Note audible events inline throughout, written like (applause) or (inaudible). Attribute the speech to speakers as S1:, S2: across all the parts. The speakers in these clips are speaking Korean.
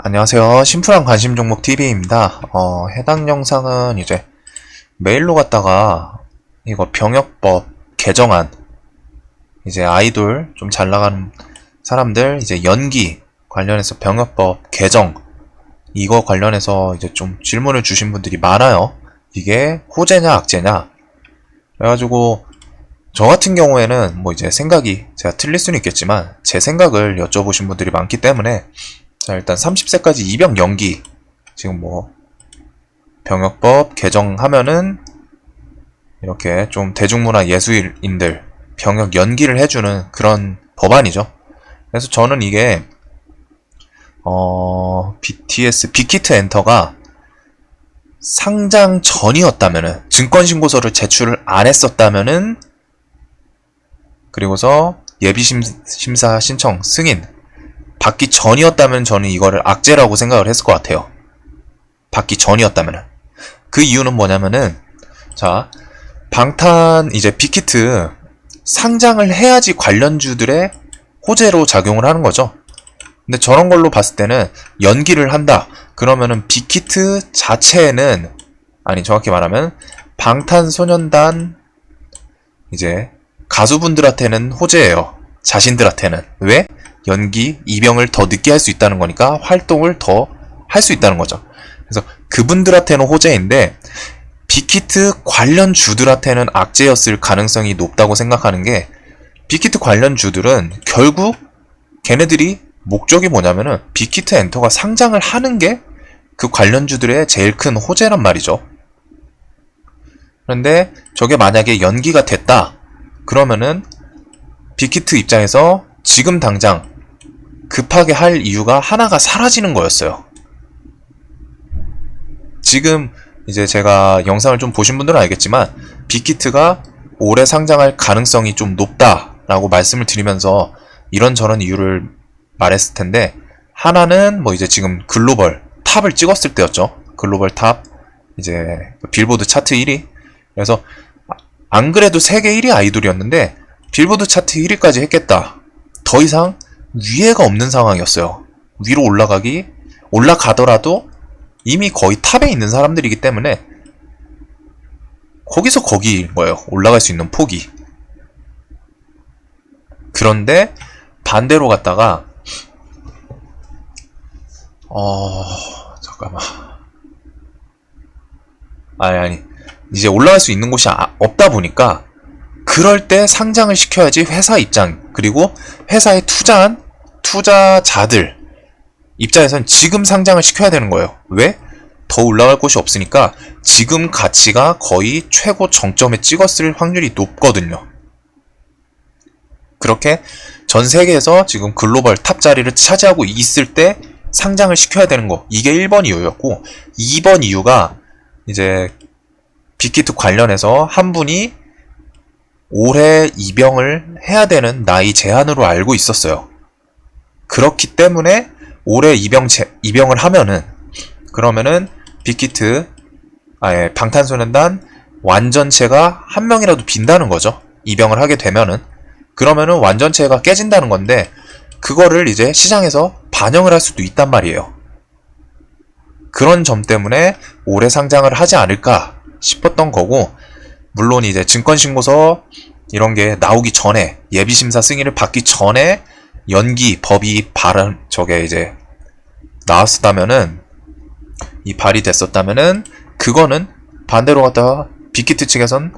S1: 안녕하세요. 심플한 관심 종목 TV입니다. 어, 해당 영상은 이제 메일로 갔다가 이거 병역법 개정안 이제 아이돌 좀 잘 나가는 사람들 이제 연기 관련해서 병역법 개정 이거 관련해서 이제 좀 질문을 주신 분들이 많아요. 이게 호재냐 악재냐. 그래가지고 저 같은 경우에는 뭐 이제 생각이 제가 틀릴 수는 있겠지만 제 생각을 여쭤보신 분들이 많기 때문에 자, 일단 30세까지 입영 연기. 지금 뭐, 병역법 개정하면은, 이렇게 좀 대중문화 예술인들, 병역 연기를 해주는 그런 법안이죠. 그래서 저는 이게, 어, BTS 빅히트 엔터가 상장 전이었다면은, 증권신고서를 제출을 안 했었다면은, 그리고서 예비심사 신청 승인, 받기 전이었다면 저는 이거를 악재라고 생각을 했을 것 같아요. 받기 전이었다면. 그 이유는 뭐냐면은, 자, 방탄, 이제 빅히트, 상장을 해야지 관련주들의 호재로 작용을 하는 거죠. 근데 저런 걸로 봤을 때는 연기를 한다. 그러면은 빅히트 자체는, 아니, 정확히 말하면, 방탄소년단, 이제, 가수분들한테는 호재예요. 자신들한테는. 왜? 연기, 입영을 더 늦게 할 수 있다는 거니까 활동을 더 할 수 있다는 거죠. 그래서 그분들한테는 호재인데 빅히트 관련 주들한테는 악재였을 가능성이 높다고 생각하는 게 빅히트 관련 주들은 결국 걔네들이 목적이 뭐냐면은 빅히트 엔터가 상장을 하는 게 그 관련 주들의 제일 큰 호재란 말이죠. 그런데 저게 만약에 연기가 됐다. 그러면은 빅히트 입장에서 지금 당장 급하게 할 이유가 하나가 사라지는 거였어요. 지금 이제 제가 영상을 좀 보신 분들은 알겠지만 빅히트가 올해 상장할 가능성이 좀 높다라고 말씀을 드리면서 이런저런 이유를 말했을 텐데 하나는 뭐 이제 지금 글로벌 탑을 찍었을 때였죠. 글로벌 탑 이제 빌보드 차트 1위. 그래서 안 그래도 세계 1위 아이돌이었는데 빌보드 차트 1위까지 했겠다. 더 이상 위에가 없는 상황이었어요. 위로 올라가기, 올라가더라도 이미 거의 탑에 있는 사람들이기 때문에 거기서 거기인 거예요. 올라갈 수 있는 폭이. 그런데 반대로 갔다가 어 잠깐만 아니 아니 이제 올라갈 수 있는 곳이 아- 없다 보니까 그럴 때 상장을 시켜야지 회사 입장 그리고 회사에 투자한 투자자들 입장에선 지금 상장을 시켜야 되는 거예요. 왜? 더 올라갈 곳이 없으니까 지금 가치가 거의 최고 정점에 찍었을 확률이 높거든요. 그렇게 전 세계에서 지금 글로벌 탑 자리를 차지하고 있을 때 상장을 시켜야 되는 거. 이게 1번 이유였고 2번 이유가 이제 빅히트 관련해서 한 분이 올해 입영을 해야 되는 나이 제한으로 알고 있었어요. 그렇기 때문에 올해 입영 제, 입영을 하면은 그러면은 빅히트 아예 방탄소년단 완전체가 한 명이라도 빈다는 거죠. 입영을 하게 되면은 그러면은 완전체가 깨진다는 건데 그거를 이제 시장에서 반영을 할 수도 있단 말이에요. 그런 점 때문에 올해 상장을 하지 않을까 싶었던 거고 물론 이제 증권신고서 이런 게 나오기 전에 예비심사 승인을 받기 전에 연기 법이 발언 저게 이제 나왔었다면은 이 발의됐었다면은 그거는 반대로 갖다가 빅히트 측에선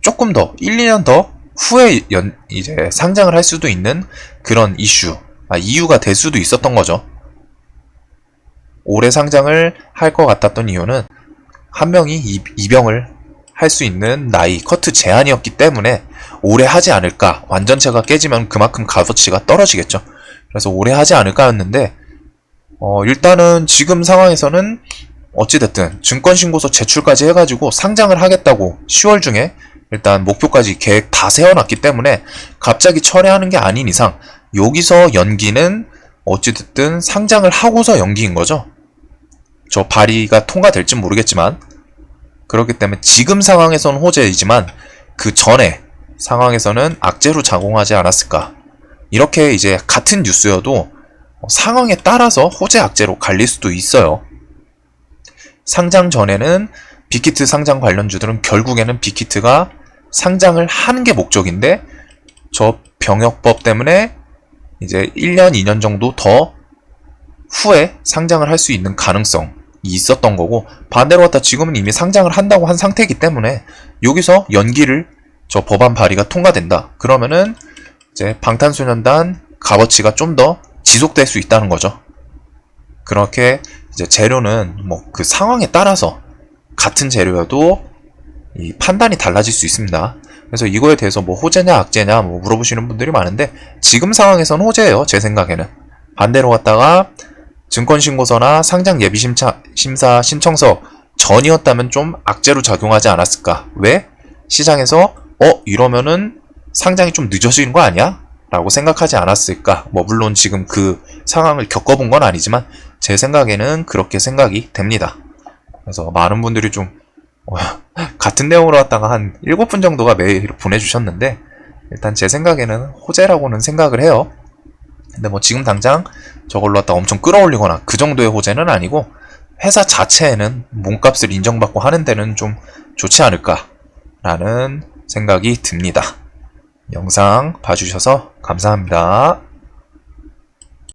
S1: 조금 더 1, 2년 더 후에 연 이제 상장을 할 수도 있는 그런 이슈 아 이유가 될 수도 있었던 거죠. 올해 상장을 할 것 같았던 이유는 한 명이 입, 입영을 할 수 있는 나이 커트 제한이었기 때문에 오래 하지 않을까. 완전체가 깨지면 그만큼 값어치가 떨어지겠죠. 그래서 오래 하지 않을까 였는데 어, 일단은 지금 상황에서는 어찌됐든 증권신고서 제출까지 해가지고 상장을 하겠다고 10월 중에 일단 목표까지 계획 다 세워놨기 때문에 갑자기 철회하는 게 아닌 이상 여기서 연기는 어찌됐든 상장을 하고서 연기인 거죠. 저 발의가 통과될진 모르겠지만 그렇기 때문에 지금 상황에서는 호재이지만 그 전에 상황에서는 악재로 작용하지 않았을까. 이렇게 이제 같은 뉴스여도 상황에 따라서 호재 악재로 갈릴 수도 있어요. 상장 전에는 빅히트 상장 관련주들은 결국에는 빅히트가 상장을 하는 게 목적인데 저 병역법 때문에 이제 1년, 2년 정도 더 후에 상장을 할 수 있는 가능성이 있었던 거고 반대로 갖다 지금은 이미 상장을 한다고 한 상태이기 때문에 여기서 연기를 저 법안 발의가 통과된다. 그러면은 이제 방탄소년단 값어치가 좀 더 지속될 수 있다는 거죠. 그렇게 이제 재료는 뭐 그 상황에 따라서 같은 재료여도 이 판단이 달라질 수 있습니다. 그래서 이거에 대해서 뭐 호재냐 악재냐 뭐 물어보시는 분들이 많은데 지금 상황에선 호재예요. 제 생각에는. 반대로 갔다가 증권신고서나 상장 예비심사 심사 신청서 전이었다면 좀 악재로 작용하지 않았을까? 왜? 시장에서 어 이러면은 상장이 좀 늦어지는 거 아니야? 라고 생각하지 않았을까? 뭐 물론 지금 그 상황을 겪어본 건 아니지만 제 생각에는 그렇게 생각이 됩니다. 그래서 많은 분들이 좀 어, (laughs) 같은 내용으로 왔다가 한 7분 정도가 메일 보내주셨는데 일단 제 생각에는 호재라고는 생각을 해요. 근데 뭐 지금 당장 저걸로 갖다 엄청 끌어올리거나 그 정도의 호재는 아니고 회사 자체에는 몸값을 인정받고 하는 데는 좀 좋지 않을까라는 생각이 듭니다. 영상 봐주셔서 감사합니다.